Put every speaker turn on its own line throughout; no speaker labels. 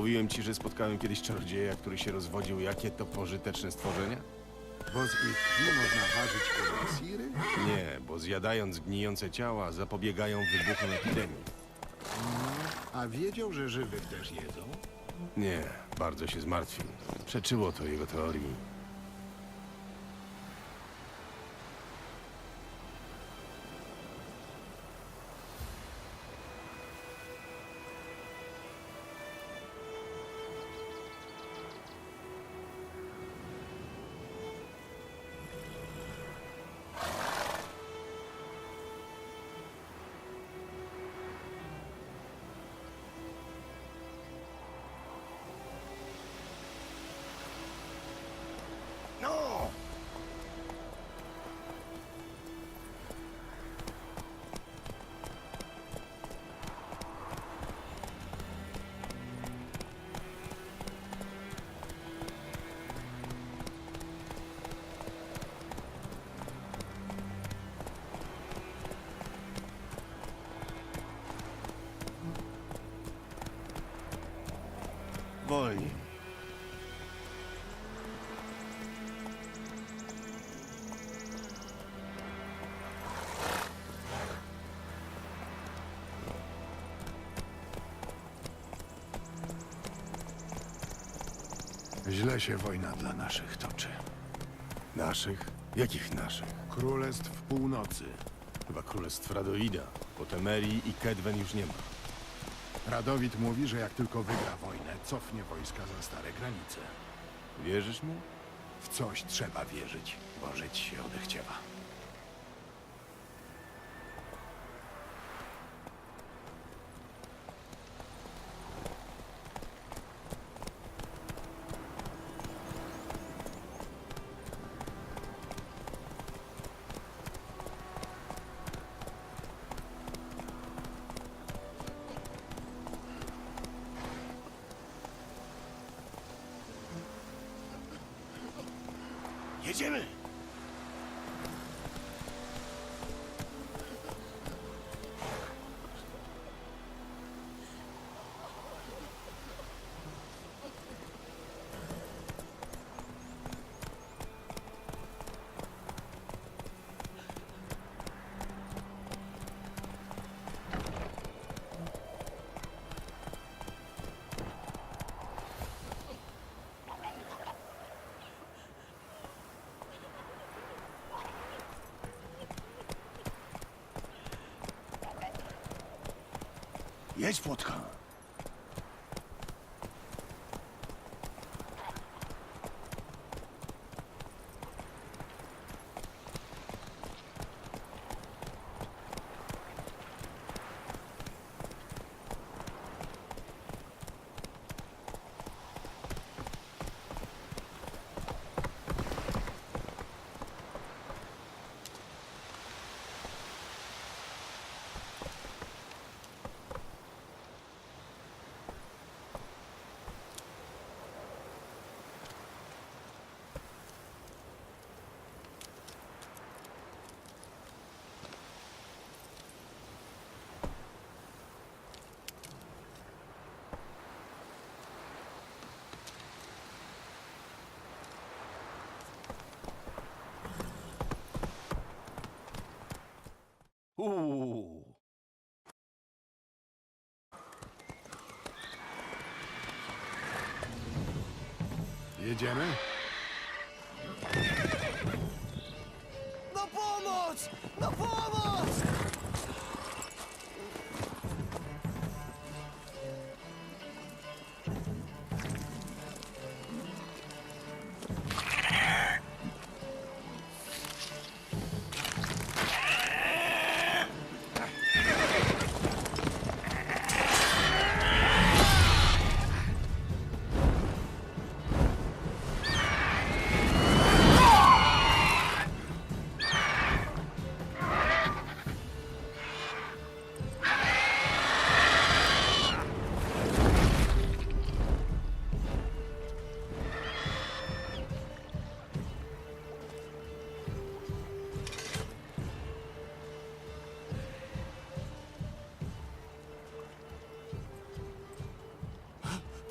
Mówiłem ci, że spotkałem kiedyś czarodzieja, który się rozwodził. Jakie to pożyteczne stworzenia?
Bo z ich krwi można ważyć eliksiry?
Nie, bo zjadając gnijące ciała zapobiegają wybuchom epidemii.
A wiedział, że żywych też jedzą?
Nie, bardzo się zmartwił. Przeczyło to jego teorii. Wolniej.
Źle się wojna dla naszych toczy.
Naszych? Jakich naszych?
Królestw północy.
Chyba królestw Radoida. Po Temerii i Kedwen już nie ma.
Radowid mówi, że jak tylko wygra wojnę, cofnie wojska za stare granice.
Wierzysz mu?
W coś trzeba wierzyć, bo żyć się odechciewa.
Jedziemy! Jedź, płotka! Uuu.
Jedziemy?
Na pomoc! Na pomoc!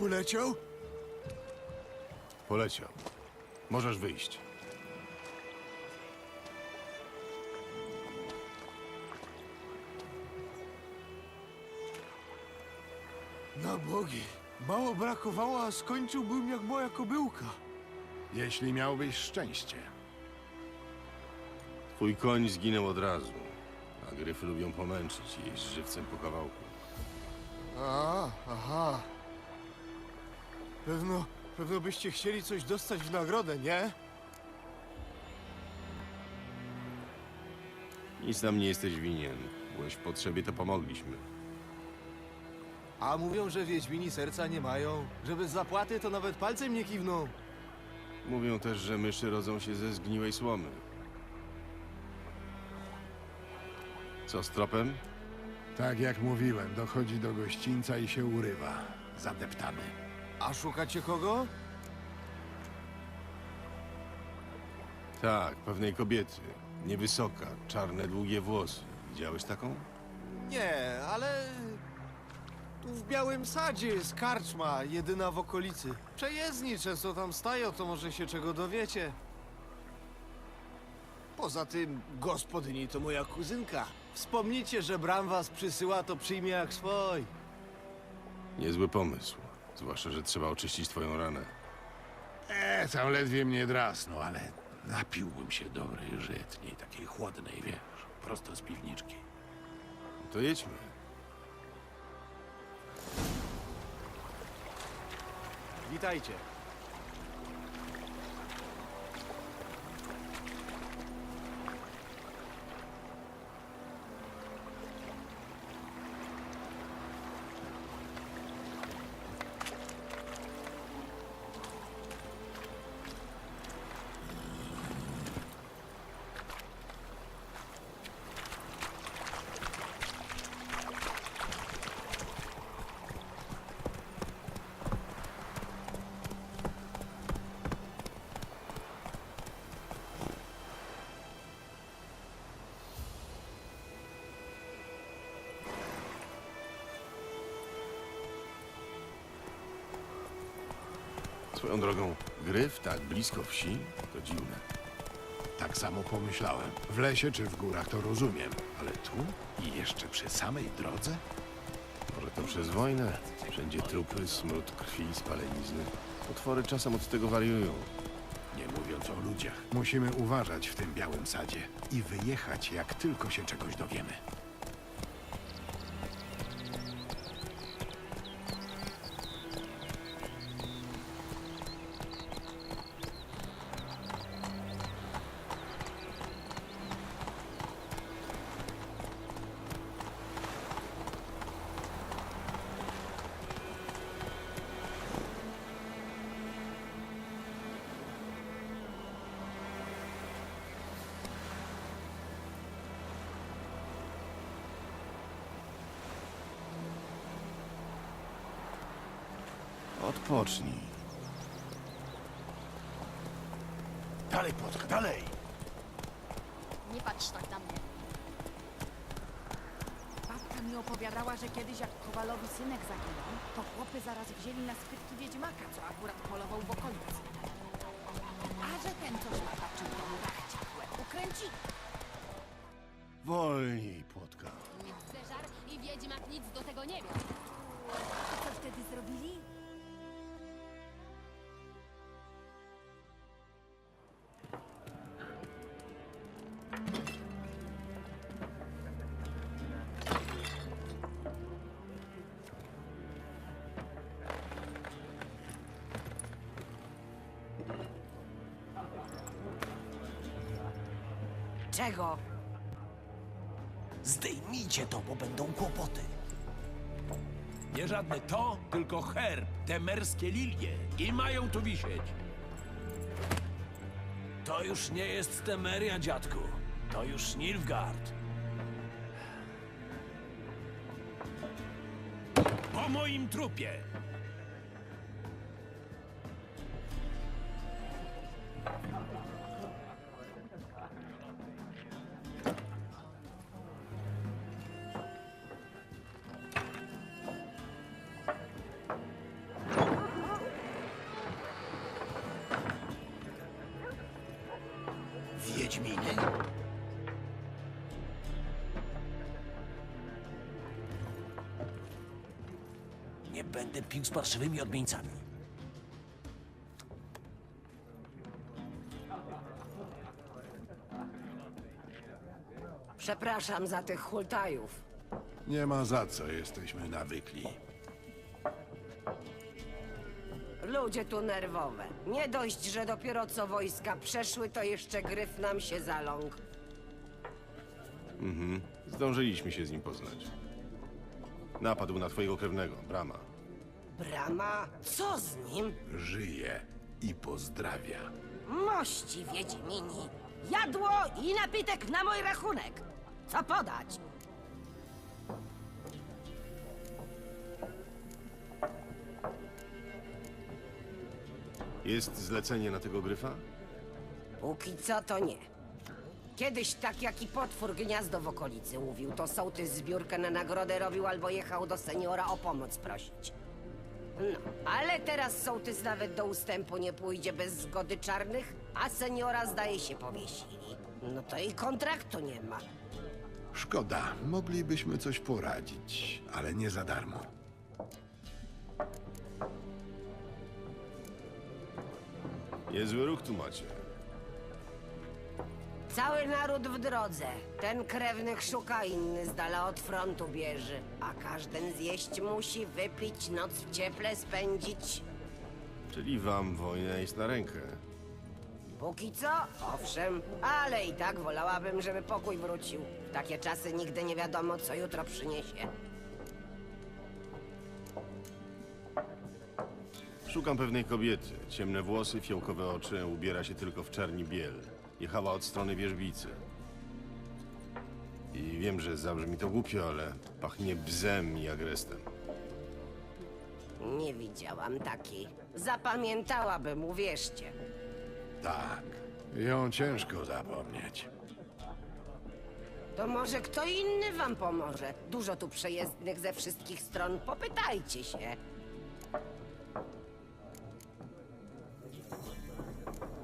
Poleciał?
Poleciał. Możesz wyjść.
Na bogi. Mało brakowało, a skończyłbym jak moja kobyłka.
Jeśli miałbyś szczęście.
Twój koń zginął od razu. A gryfy lubią pomęczyć i jeść żywcem po kawałku.
A, aha. Pewno, pewno byście chcieli coś dostać w nagrodę, nie?
Nic nam nie jesteś winien. Byłeś w potrzebie, to pomogliśmy.
A mówią, że Wiedźmini serca nie mają. Że bez zapłaty to nawet palcem nie kiwną.
Mówią też, że myszy rodzą się ze zgniłej słomy. Co z tropem?
Tak jak mówiłem, dochodzi do gościńca i się urywa. Zadeptany.
A szukacie kogo?
Tak, pewnej kobiety. Niewysoka, czarne, długie włosy. Widziałeś taką?
Nie, ale... Tu w Białym Sadzie jest karczma, jedyna w okolicy. Przejezdni często tam stają, to może się czego dowiecie. Poza tym, gospodyni to moja kuzynka. Wspomnijcie, że Bram was przysyła, to przyjmie jak swój.
Niezły pomysł. Zwłaszcza, że trzeba oczyścić twoją ranę.
E, tam ledwie mnie drasnął, ale napiłbym się dobrej żytniej, takiej chłodnej, wiesz, prosto z piwniczki.
To jedźmy.
Witajcie.
Swoją drogą, gryf tak blisko wsi? To dziwne.
Tak samo pomyślałem. W lesie czy w górach to rozumiem, ale tu i jeszcze przy samej drodze?
Może to przez wojnę? Wszędzie trupy, smród krwi, spalenizny. Potwory czasem od tego wariują.
Nie mówiąc o ludziach. Musimy uważać w tym białym sadzie i wyjechać, jak tylko się czegoś dowiemy.
Odpocznij.
Dalej, Płotka, dalej!
Nie patrz tak na mnie.
Babka mi opowiadała, że kiedyś jak Kowalowi synek zaginął, to chłopy zaraz wzięli na spytki wiedźmaka, co akurat polował w okolicy. A że ten coś mataczył, to mu rachcia w łeb ukręci.
Wolniej, płotka.
Zeżar i wiedźmak nic do tego nie.
A co wtedy zrobili? Czego?
Zdejmijcie to, bo będą kłopoty. Nie żadne to, tylko herb, te merskie lilie. I mają tu wisieć. To już nie jest Temeria, dziadku. To już Nilfgaard. Po moim trupie. Pił z parszywymi odmieńcami.
Przepraszam za tych hultajów.
Nie ma za co, jesteśmy nawykli.
Ludzie tu nerwowe. Nie dość, że dopiero co wojska przeszły, to jeszcze gryf nam się zaląkł.
Zdążyliśmy się z nim poznać. Napadł na twojego krewnego, Brama.
Brama, co z nim?
Żyje i pozdrawia.
Mości Wiedźmini. Jadło i napitek na mój rachunek. Co podać?
Jest zlecenie na tego gryfa?
Póki co to nie. Kiedyś tak jak i potwór gniazdo w okolicy mówił, to sołtys zbiórkę na nagrodę robił albo jechał do seniora o pomoc prosić. No, ale teraz sołtys nawet do ustępu nie pójdzie bez zgody czarnych, a seniora zdaje się powiesili. No to i kontraktu nie ma.
Szkoda, moglibyśmy coś poradzić, ale nie za darmo.
Niezły ruch tu macie.
Cały naród w drodze. Ten krewnych szuka, inny z dala od frontu bierze. A każden zjeść musi, wypić, noc w cieple spędzić.
Czyli wam wojna jest na rękę.
Póki co, owszem, ale i tak wolałabym, żeby pokój wrócił. W takie czasy nigdy nie wiadomo, co jutro przyniesie.
Szukam pewnej kobiety. Ciemne włosy, fiołkowe oczy, ubiera się tylko w czerni biel. Jechała od strony wierzbicy. I wiem, że zabrzmi to głupio, ale pachnie bzem i agrestem.
Nie widziałam takiej. Zapamiętałabym, uwierzcie.
Tak, ją ciężko zapomnieć.
To może kto inny wam pomoże. Dużo tu przejezdnych ze wszystkich stron. Popytajcie się.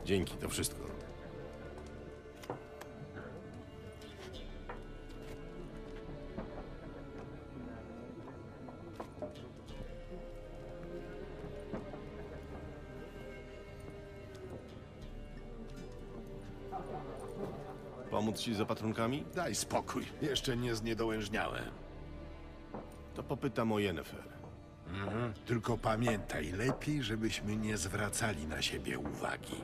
Dzięki, to wszystko. Pomóc ci z opatrunkami?
Daj spokój, jeszcze nie zniedołężniałem.
To popytam o Yennefer.
Tylko pamiętaj, lepiej, żebyśmy nie zwracali na siebie uwagi.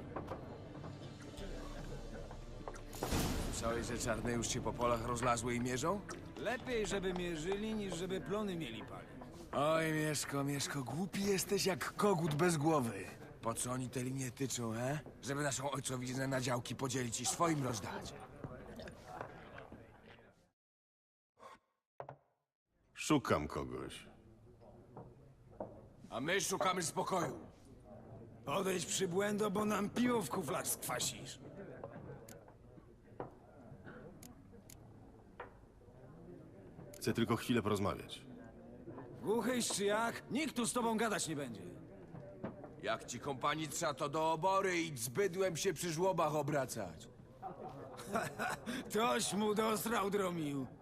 Słyszałeś, że czarne już się po polach rozlazły i mierzą?
Lepiej, żeby mierzyli, niż żeby plony mieli palić.
Oj, Mieszko, Mieszko, głupi jesteś jak kogut bez głowy. Po co oni te linie tyczą, he? Żeby naszą ojcowiznę na działki podzielić i swoim rozdać.
Szukam kogoś.
A my szukamy spokoju.
Odejdź przybłędo, bo nam piwo w kuflach skwasisz.
Chcę tylko chwilę porozmawiać.
Głuchyś czy jak? Nikt tu z tobą gadać nie będzie.
Jak ci kompanica, to do obory i z bydłem się przy żłobach obracać.
Toś mu dosrał dromił.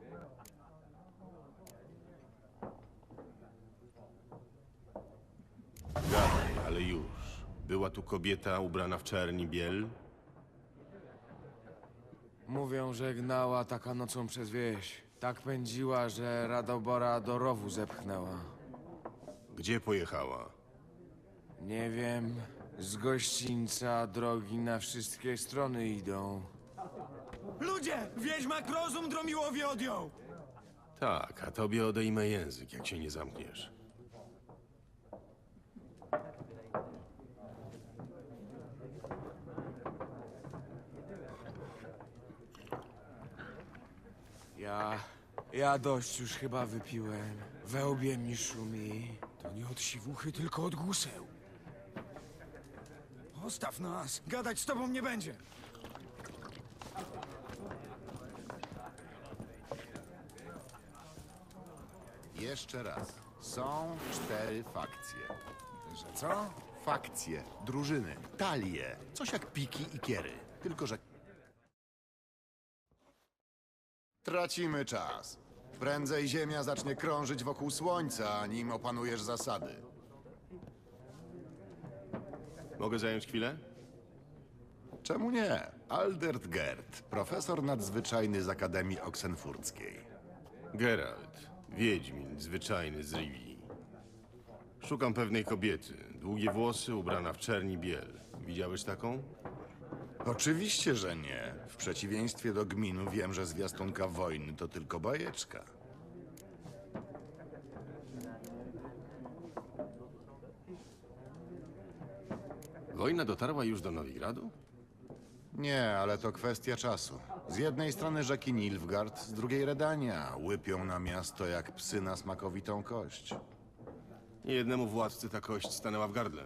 Ale już. Była tu kobieta ubrana w czerni biel?
Mówią, że gnała taka nocą przez wieś. Tak pędziła, że Radobora do rowu zepchnęła.
Gdzie pojechała?
Nie wiem, z gościńca drogi na wszystkie strony idą.
Ludzie! Wiedźmak rozum dromiłowi odjął!
Tak, a tobie odejmę język, jak się nie zamkniesz.
Ja... ja dość już chyba wypiłem. We łbie mi szumi.
To nie od siwuchy, tylko od guseł. Postaw nas! Gadać z tobą nie będzie!
Jeszcze raz. Są cztery fakcje.
Że co?
Fakcje, drużyny, talie. Coś jak piki i kiery. Tylko, że Tracimy czas. Prędzej Ziemia zacznie krążyć wokół Słońca, nim opanujesz zasady.
Mogę zająć chwilę?
Czemu nie? Aldert Gerd, profesor nadzwyczajny z Akademii Oksenfurckiej.
Geralt, wiedźmin, zwyczajny z Rivii. Szukam pewnej kobiety. Długie włosy, ubrana w czerni biel. Widziałeś taką?
Oczywiście, że nie. W przeciwieństwie do gminu wiem, że zwiastunka wojny to tylko bajeczka.
Wojna dotarła już do Nowigradu?
Nie, ale to kwestia czasu. Z jednej strony rzeki Nilfgaard, z drugiej Redania. Łypią na miasto jak psy na smakowitą kość.
Niejednemu władcy ta kość stanęła w gardle.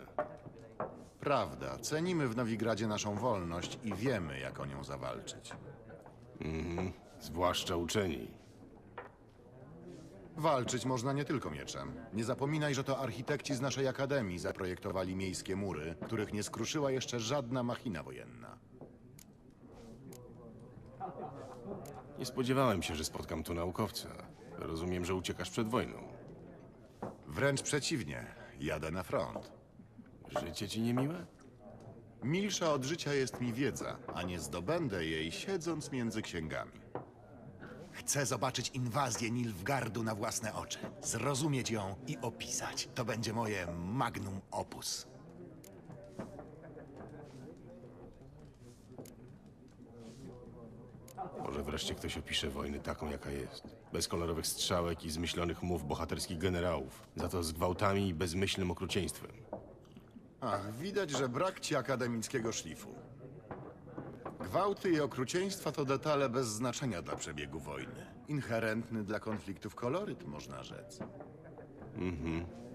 Prawda, cenimy w Nowigradzie naszą wolność i wiemy, jak o nią zawalczyć.
Zwłaszcza uczeni.
Walczyć można nie tylko mieczem. Nie zapominaj, że to architekci z naszej akademii zaprojektowali miejskie mury, których nie skruszyła jeszcze żadna machina wojenna.
Nie spodziewałem się, że spotkam tu naukowca. Rozumiem, że uciekasz przed wojną.
Wręcz przeciwnie, jadę na front.
Życie ci niemiłe?
Milsza od życia jest mi wiedza, a nie zdobędę jej siedząc między księgami. Chcę zobaczyć inwazję Nilfgardu na własne oczy, zrozumieć ją i opisać. To będzie moje magnum opus.
Może wreszcie ktoś opisze wojnę taką, jaka jest. Bez kolorowych strzałek i zmyślonych mów bohaterskich generałów. Za to z gwałtami i bezmyślnym okrucieństwem.
Ach, widać, że brak ci akademickiego szlifu. Gwałty i okrucieństwa to detale bez znaczenia dla przebiegu wojny. Inherentny dla konfliktów koloryt, można rzec.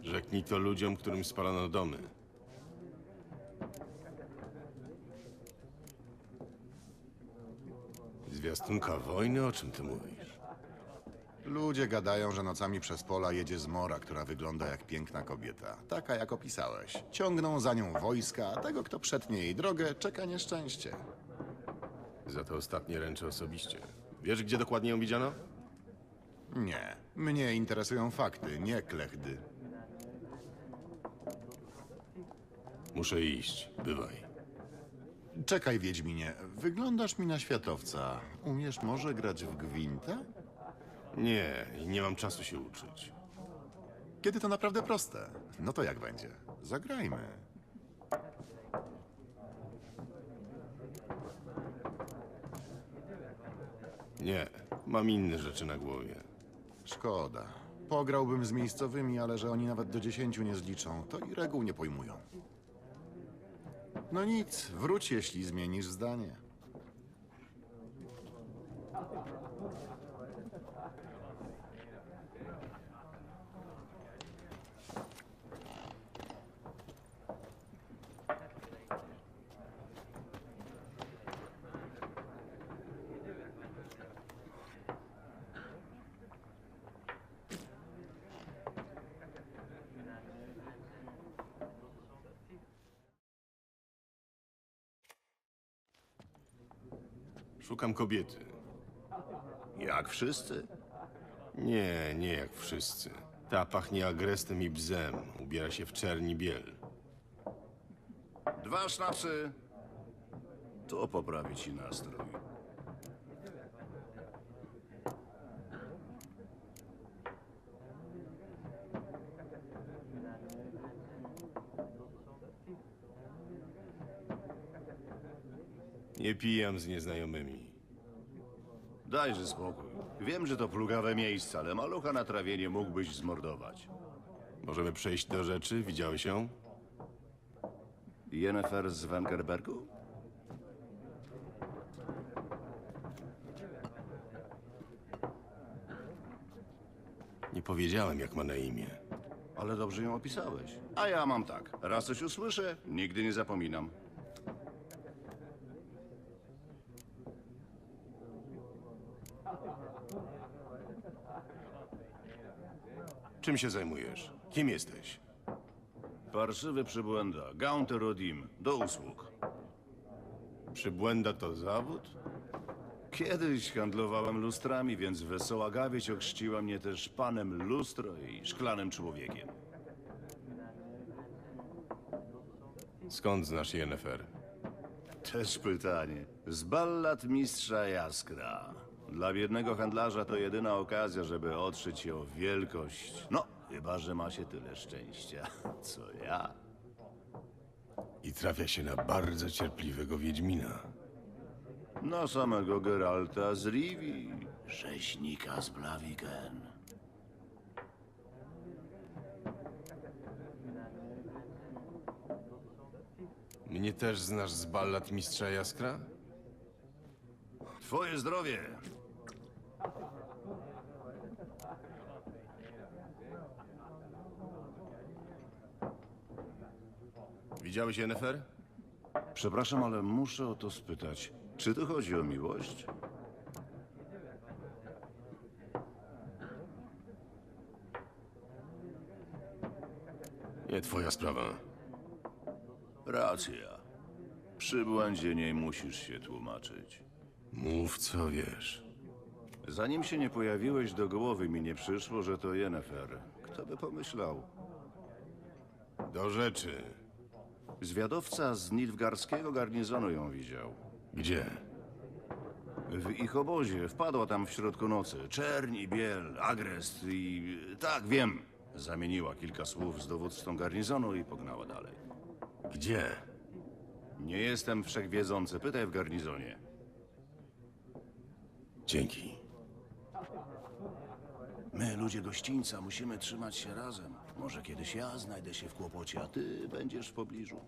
Rzeknij to ludziom, którym spalono domy. Zwiastunka wojny? O czym ty mówisz?
Ludzie gadają, że nocami przez pola jedzie zmora, która wygląda jak piękna kobieta. Taka, jak opisałeś. Ciągną za nią wojska, a tego, kto przetnie jej drogę, czeka nieszczęście.
Za to ostatnie ręczę osobiście. Wiesz, gdzie dokładnie ją widziano?
Nie. Mnie interesują fakty, nie klechdy.
Muszę iść. Bywaj.
Czekaj, Wiedźminie. Wyglądasz mi na światowca. Umiesz może grać w gwintę?
Nie, nie mam czasu się uczyć.
Kiedy to naprawdę proste. No to jak będzie? Zagrajmy.
Nie, mam inne rzeczy na głowie.
Szkoda. Pograłbym z miejscowymi, ale że oni nawet do dziesięciu nie zliczą, to i reguł nie pojmują. No nic, wróć, jeśli zmienisz zdanie.
Szukam kobiety.
Jak wszyscy?
Nie, nie jak wszyscy. Ta pachnie agrestem i bzem. Ubiera się w czerni biel.
Dwa sznapsy. To poprawi ci nastrój.
Nie pijam z nieznajomymi.
Dajże spokój. Wiem, że to plugawe miejsce, ale malucha na trawienie mógłbyś zmordować.
Możemy przejść do rzeczy? Widziałeś ją?
Jennifer z Wengerbergu?
Nie powiedziałem, jak ma na imię.
Ale dobrze ją opisałeś. A ja mam tak. Raz coś usłyszę, nigdy nie zapominam.
Czym się zajmujesz? Kim jesteś?
Parszywy przybłęda. Gaunter Rodim. Do usług.
Przybłęda to zawód?
Kiedyś handlowałem lustrami, więc wesoła gawieć ochrzciła mnie też panem lustro i szklanym człowiekiem.
Skąd znasz Yennefer?
Też pytanie. Z ballad mistrza Jaskra. Dla biednego handlarza to jedyna okazja, żeby otrzeć się o wielkość. No, chyba, że ma się tyle szczęścia, co ja.
I trafia się na bardzo cierpliwego Wiedźmina.
Na samego Geralta z Rivi, rzeźnika z Blaviken.
Mnie też znasz z ballad Mistrza Jaskra?
Twoje zdrowie!
Widziałeś Yennefer?
Przepraszam, ale muszę o to spytać. Czy tu chodzi o miłość?
Nie twoja sprawa.
Racja. Przy błędzie nie musisz się tłumaczyć.
Mów co wiesz.
Zanim się nie pojawiłeś, do głowy mi nie przyszło, że to Yennefer. Kto by pomyślał?
Do rzeczy.
Zwiadowca z Nilfgarskiego garnizonu ją widział.
Gdzie?
W ich obozie wpadła tam w środku nocy. Czerń i biel, agrest i... Tak, wiem. Zamieniła kilka słów z dowódcą garnizonu i pognała dalej.
Gdzie?
Nie jestem wszechwiedzący, pytaj w garnizonie.
Dzięki.
My, ludzie gościńca, musimy trzymać się razem. Może kiedyś ja znajdę się w kłopocie, a ty będziesz w pobliżu.